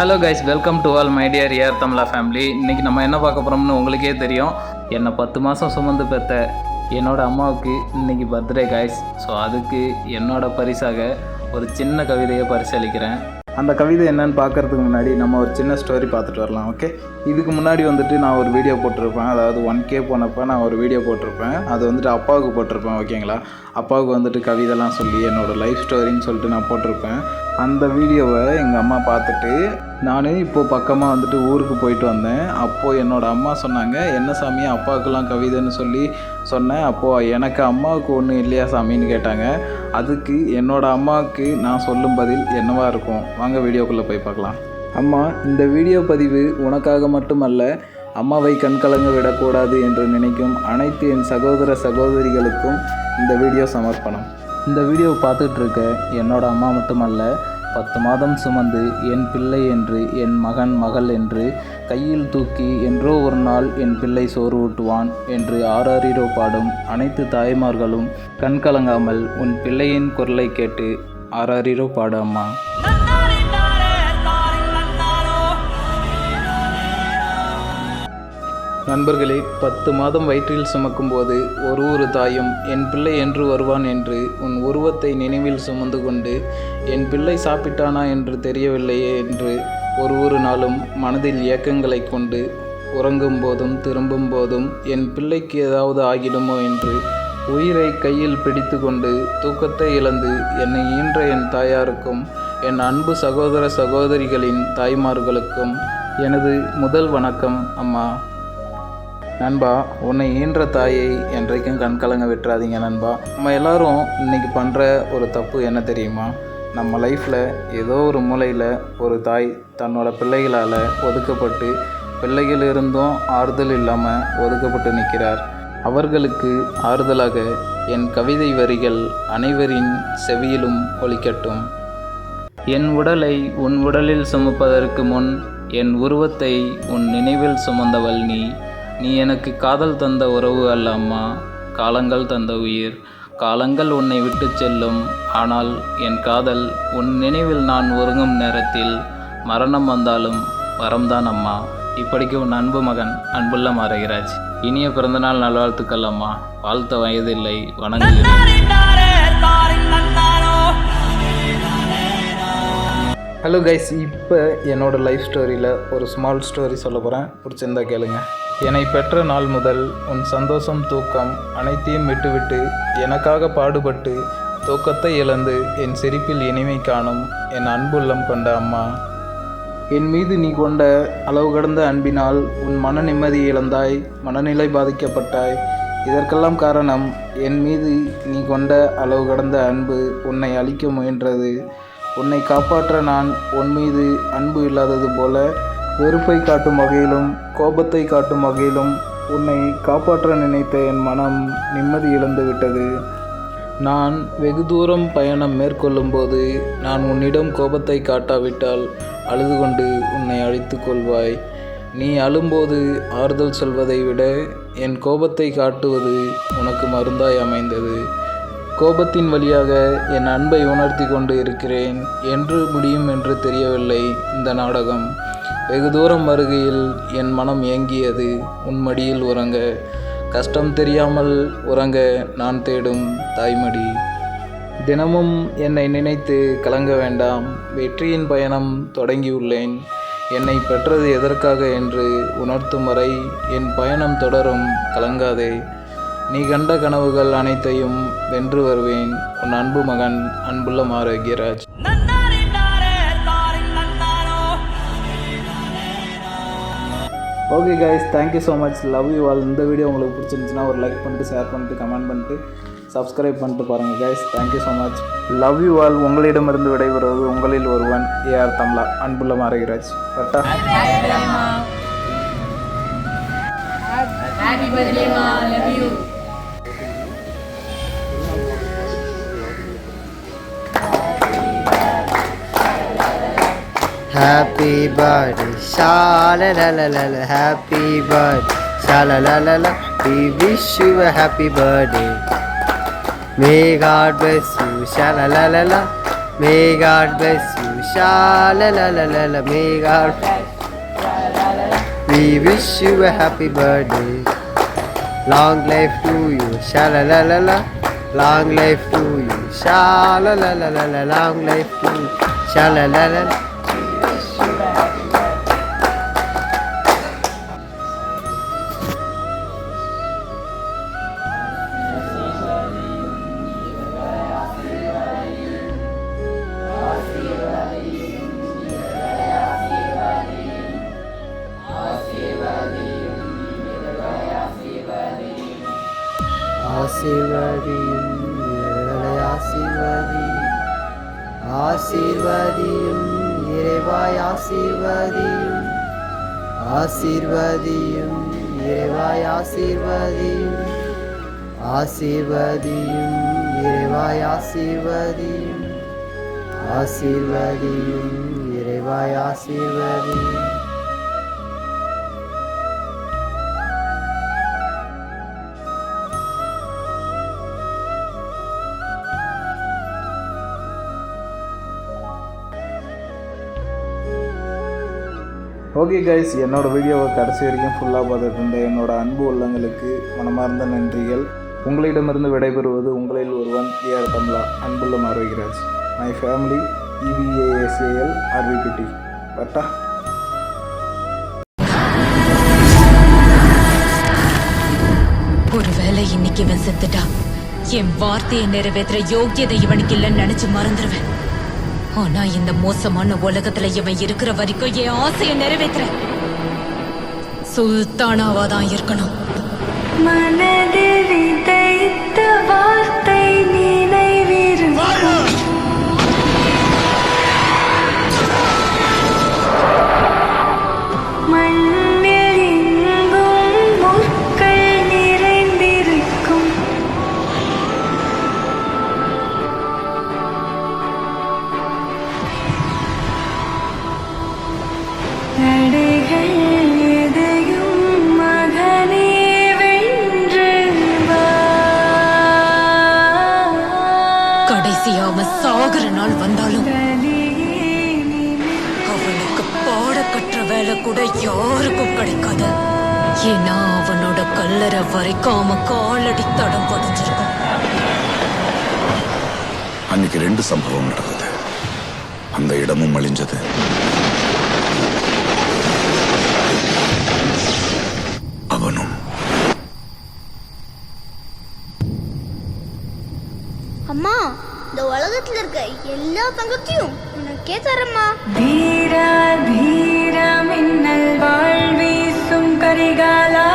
Hello guys welcome to all my dear Er Tamizha family இன்றைக்கி நம்ம என்ன பார்க்க போகிறோம்னு உங்களுக்கே தெரியும். என்னை பத்து மாதம் சுமந்து பெற்ற என்னோட அம்மாவுக்கு இன்றைக்கி பர்த்டே கைஸ் ஸோ அதுக்கு என்னோட பரிசாக ஒரு சின்ன கவிதையை பரிசளிக்கிறேன். அந்த கவிதை என்னன்னு பார்க்கறதுக்கு முன்னாடி நம்ம ஒரு சின்ன ஸ்டோரி பார்த்துட்டு வரலாம் ஓகே இதுக்கு முன்னாடி வந்துட்டு நான் ஒரு வீடியோ போட்டிருப்பேன். அதாவது ஒன் கே போனப்போ நான் ஒரு வீடியோ போட்டிருப்பேன். அது வந்துட்டு அப்பாவுக்கு போட்டிருப்பேன் ஓகேங்களா அப்பாவுக்கு வந்துட்டு கவிதைலாம் சொல்லி என்னோடய லைஃப் ஸ்டோரின்னு சொல்லிட்டு நான் போட்டிருப்பேன். அந்த வீடியோவை எங்கள் அம்மா பார்த்துட்டு நான் இப்போது பக்கமாக வந்துட்டு ஊருக்கு போயிட்டு வந்தேன். அப்போது என்னோடய அம்மா சொன்னாங்க என்ன சாமி அப்பாவுக்கெல்லாம் கவிதைன்னு சொல்லி சொன்னேன். அப்போது எனக்கு அம்மாவுக்கு ஒன்றும் இல்லையா சாமின்னு கேட்டாங்க. அதுக்கு என்னோடய அம்மாவுக்கு நான் சொல்லும் பதில் என்னவாக இருக்கும்? வாங்க வீடியோக்குள்ளே போய் பார்க்கலாம். அம்மா இந்த வீடியோ பதிவு உனக்காக மட்டுமல்ல அம்மாவை கண்கலங்க விடக்கூடாது என்று நினைக்கும் அனைத்து என் சகோதர சகோதரிகளுக்கும் இந்த வீடியோ சமர்ப்பணம். இந்த வீடியோ பார்த்துட்டு இருக்க என்னோட அம்மா மட்டுமல்ல பத்து மாதம் சுமந்து என் பிள்ளை என்று என் மகன் மகள் என்று கையில் தூக்கி என்றோ ஒரு நாள் என் பிள்ளை சோறு ஊட்டுவான் என்று ஆறாரிரோ பாடும் அனைத்து தாய்மார்களும் கண்கலங்காமல் உன் பிள்ளையின் குரலை கேட்டு ஆறாரிரோ பாடு அம்மா. நண்பர்களே பத்து மாதம் வயிற்றில் சுமக்கும்போது ஒரு ஒரு தாயும் என் பிள்ளை என்று வருவான் என்று உன் உருவத்தை நினைவில் சுமந்து கொண்டு என் பிள்ளை சாப்பிட்டானா என்று தெரியவில்லையே என்று ஒரு ஒரு நாளும் மனதில் ஏக்கங்களை கொண்டு உறங்கும் போதும் திரும்பும் போதும் என் பிள்ளைக்கு ஏதாவது ஆகிடுமோ என்று உயிரை கையில் பிடித்து கொண்டு தூக்கத்தை இழந்து என்னை ஈன்ற என் தாயாருக்கும் என் அன்பு சகோதர சகோதரிகளின் தாய்மார்களுக்கும் எனது முதல் வணக்கம் அம்மா. நண்பா உன்னை ஈன்ற தாயை என்றைக்கும் கண்கலங்க விட்டுறாதீங்க நண்பா. நம்ம எல்லாரும் இன்னைக்கு பண்ணுற ஒரு தப்பு என்ன தெரியுமா? நம்ம லைஃப்பில் ஏதோ ஒரு மூலையில் ஒரு தாய் தன்னோட பிள்ளைகளால் ஒதுக்கப்பட்டு பிள்ளைகள் இருந்தும் ஆறுதல் இல்லாமல் ஒதுக்கப்பட்டு நிற்கிறார். அவர்களுக்கு ஆறுதலாக என் கவிதை வரிகள் அனைவரின் செவியிலும் ஒலிக்கட்டும். என் உடலை உன் உடலில் சுமப்பதற்கு முன் என் உருவத்தை உன் நினைவில் சுமந்தவள் நீ. நீ எனக்கு காதல் தந்த உறவு அல்ல அம்மா. காலங்கள் தந்த உயிர். காலங்கள் உன்னை விட்டு செல்லும். ஆனால் என் காதல் உன் நினைவில் நான் ஒருங்கும் நேரத்தில் மரணம் வந்தாலும் வரம்தான் அம்மா. இப்படிக்கு உன் அன்பு மகன் அன்புள்ள மாரகிராஜ் இனிய பிறந்தநாள் நல்வாழ்த்துக்கள் அம்மா. வாழ்த்த வயதில்லை. வணங்குகிறேன். ஹலோ கைஸ் இப்போ என்னோடய லைஃப் ஸ்டோரியில் ஒரு ஸ்மால் ஸ்டோரி சொல்ல போகிறேன் பிடிச்சிருந்தா கேளுங்கள் என்னை பெற்ற நாள் முதல் உன் சந்தோஷம் தூக்கம் அனைத்தையும் விட்டுவிட்டு எனக்காக பாடுபட்டு தூக்கத்தை இழந்து என் சிரிப்பில் இனிமை காணும் என் அன்புள்ளம் கொண்ட அம்மா. என் மீது நீ கொண்ட அளவு கடந்த அன்பினால் உன் மன நிம்மதி இழந்தாய் மனநிலை பாதிக்கப்பட்டாய். இதற்கெல்லாம் காரணம் என் மீது நீ கொண்ட அளவு கடந்த அன்பு உன்னை அழிக்க முயன்றது. உன்னை காப்பாற்ற நான் உன் மீது அன்பு இல்லாதது போல வெறுப்பை காட்டும் வகையிலும் கோபத்தை காட்டும் வகையிலும் உன்னை காப்பாற்ற நினைத்த என் மனம் நிம்மதி இழந்து விட்டது. நான் வெகு தூரம் பயணம் மேற்கொள்ளும்போது நான் உன்னிடம் கோபத்தை காட்டாவிட்டால் அழுது கொண்டு உன்னை அழித்து கொள்வாய். நீ அழும்போது ஆறுதல் சொல்வதை விட என் கோபத்தை காட்டுவது உனக்கு மருந்தாய் அமைந்தது. கோபத்தின் வழியாக என் அன்பை உணர்த்தி கொண்டு இருக்கிறேன் என்று முடியும் என்று தெரியவில்லை இந்த நாடகம். வெகு தூரம் வருகையில் என் மனம் ஏங்கியது. உன் மடியில் உறங்க கஷ்டம் தெரியாமல் உறங்க நான் தேடும் தாய்மடி. தினமும் என்னை நினைத்து கலங்க வேண்டாம். வெற்றியின் பயணம் தொடங்கியுள்ளேன். என்னை பெற்றது எதற்காக என்று உணர்த்தும் வரை என் பயணம் தொடரும் கலங்காதே. நீ கண்ட கனவுகள் அனைத்தையும் வென்று வருவேன். உன் அன்பு மகன் அன்புள்ள Arokiaraj okay guys thank you so much love you all இந்த வீடியோ உங்களுக்கு பிடிச்சிருந்துச்சுன்னா ஒரு லைக் பண்ணிட்டு ஷேர் பண்ணிட்டு கமெண்ட் பண்ணிட்டு சப்ஸ்கிரைப் பண்ணிட்டு பாருங்கள் guys thank you so much love you all உங்களிடமிருந்து விடைபெறுவது உங்களில் ஒருவன் ஏஆர் தமிழா. அன்புள்ள மாரகிராஜ் கரெக்டா Happy birthday, Ma. Love you. Happy birthday Shala happy birthday Shala we wish you a happy birthday may God bless you Shala may God bless you Shala may God we wish you a happy birthday long life to you Shala long life to you Shala long life to Shala ஆசீர்வதியும் இறைவனை ஆசீர்வதியும் ஆசீர்வதியும் இறைவாய் ஆசீர்வதியும். ஆசீர்வதியும் இறைவாய் ஆசீர்வதியும். ஆசீர்வதியும் இறைவாய் ஆசீர்வதியும். ஆசீர்வதியும் இறைவாய் ஆசீர்வதியும். ஓகே கைஸ் என்னோட வீடியோவை கடைசி வரைக்கும் ஃபுல்லாக பார்த்துட்டு இருந்த என்னோட அன்பு உள்ளங்களுக்கு மனமார்ந்த நன்றிகள். உங்களிடமிருந்து விடைபெறுவது உங்களில் ஒருவன் ஏஆர் தமிழா அன்புள்ள மார்விகராஜ் மை ஃபேமிலி இவிஏஎஸ்ஏஎல் ஆர்விபிடி பட்டா. ஒருவேளை இன்னைக்கு இவன் செத்துட்டா என் வார்த்தையை நிறைவேற்ற யோக்கியதை இவனுக்கு இல்லைன்னு நினைச்சு மறந்துடுவேன் ஆனா இந்த மோசமான உலகத்துல இவன் இருக்கிற வரைக்கும் என் ஆசையை நிறைவேற்ற சுல்தானாவா தான் இருக்கணும். மனதில் கடைசியா அவன் சாகுற நாள் வந்தாலும் அவனுக்கு பாட கற்ற வேலை கூட யாருக்கும் கிடைக்காது. ஏன்னா அவனோட கல்லறை வரைக்கும் அவன் காலடி தடம் பதிஞ்சிருக்கும். அன்னைக்கு ரெண்டு சம்பவம் நடந்தது. அந்த இடமும் அழிஞ்சது. அவனும் அம்மா இந்த உலகத்துல இருக்க எல்லா தங்கத்தையும் உனக்கே தரம்மா. தீரா தீரா மின்னல் வாழ் வீசும் கரிகாலா.